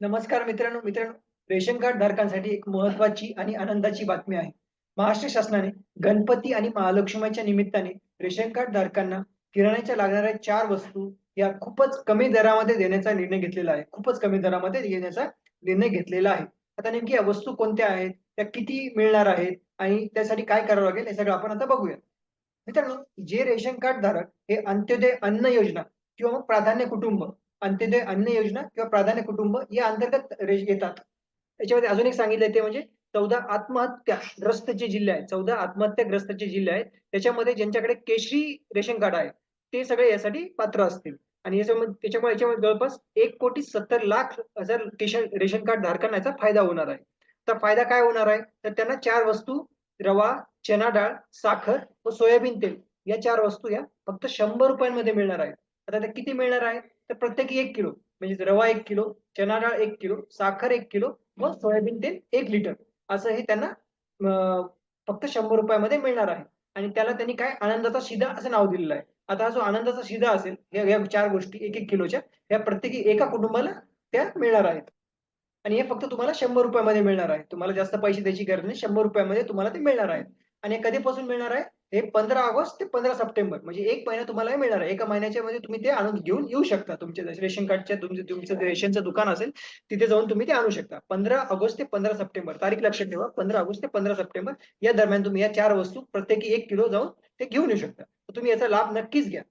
नमस्कार मित्रांनो मित्रांनो. रेशन कार्ड धारकांसाठी एक महत्वाची आणि आनंदाची बातमी आहे. महाराष्ट्र शासनाने गणपती आणि महालक्ष्मीच्या निमित्ताने रेशन कार्ड धारकांना किराण्याच्या लागणाऱ्या चार वस्तू या खूपच कमी दरामध्ये देण्याचा निर्णय घेतलेला आहे. खूपच कमी दरामध्ये देण्याचा निर्णय घेतलेला आहे. आता नेमकी या वस्तू कोणत्या आहेत? त्या किती मिळणार आहेत? आणि त्यासाठी काय करावं लागेल? हे सगळं आपण आता बघूया. मित्रांनो जे रेशन कार्ड धारक हे अंत्योदय अन्न योजना किंवा मग प्राधान्य कुटुंब अंत्योदय अन्न योजना किंवा प्राधान्य कुटुंब या अंतर्गत येतात. याच्यामध्ये अजून एक सांगितलं ते म्हणजे चौदा आत्महत्या ग्रस्त जे जिल्हे आहेत चौदा आत्महत्याग्रस्त जे जिल्हे आहेत त्याच्यामध्ये ज्यांच्याकडे केशरी रेशन कार्ड आहे ते सगळे यासाठी पात्र असतील. आणि याच्यामध्ये त्याच्यामुळे याच्यामध्ये जवळपास एक कोटी सत्तर लाख हजार केशन रेशन कार्ड धारकांना याचा फायदा होणार आहे. तर फायदा काय होणार आहे? तर त्यांना चार वस्तू रवा चना डाळ साखर व सोयाबीन तेल या चार वस्तू या फक्त शंभर रुपयांमध्ये मिळणार आहेत. आता त्या किती मिळणार आहेत? तर प्रत्येकी एक किलो म्हणजे रवा एक किलो चना डाळ एक किलो साखर एक किलो व सोयाबीन तेल एक लिटर. असं हे त्यांना फक्त शंभर रुपयामध्ये मिळणार आहे. आणि त्याला त्यांनी काय आनंदाचा शिदा असं नाव दिलेलं आहे. आता हा जो आनंदाचा शिदा असेल या चार गोष्टी एक एक किलोच्या या प्रत्येकी एका कुटुंबाला त्या मिळणार आहेत. आणि हे फक्त तुम्हाला शंभर रुपयामध्ये मिळणार आहे. तुम्हाला जास्त पैसे द्यायची गरज नाही शंभर रुपयामध्ये तुम्हाला ते मिळणार आहे आणि कधीपासून मिळणार आहे? हे पंधरा ऑगस्ट ते पंधरा सप्टेंबर म्हणजे एक महिना तुम्हाला मिळणार आहे. एका महिन्याच्या मध्ये तुम्ही ते आणून घेऊन येऊ शकता. तुमच्या रेशन कार्डच्या तुमचं तुमचं रेशनचं दुकान असेल तिथे जाऊन तुम्ही ते आणू शकता. पंधरा ऑगस्ट ते पंधरा सप्टेंबर तारीख लक्षात ठेवा पंधरा ऑगस्ट ते पंधरा सप्टेंबर या दरम्यान तुम्ही या चार वस्तू प्रत्येकी एक किलो जाऊन ते घेऊन येऊ शकता. तुम्ही याचा लाभ नक्कीच घ्या.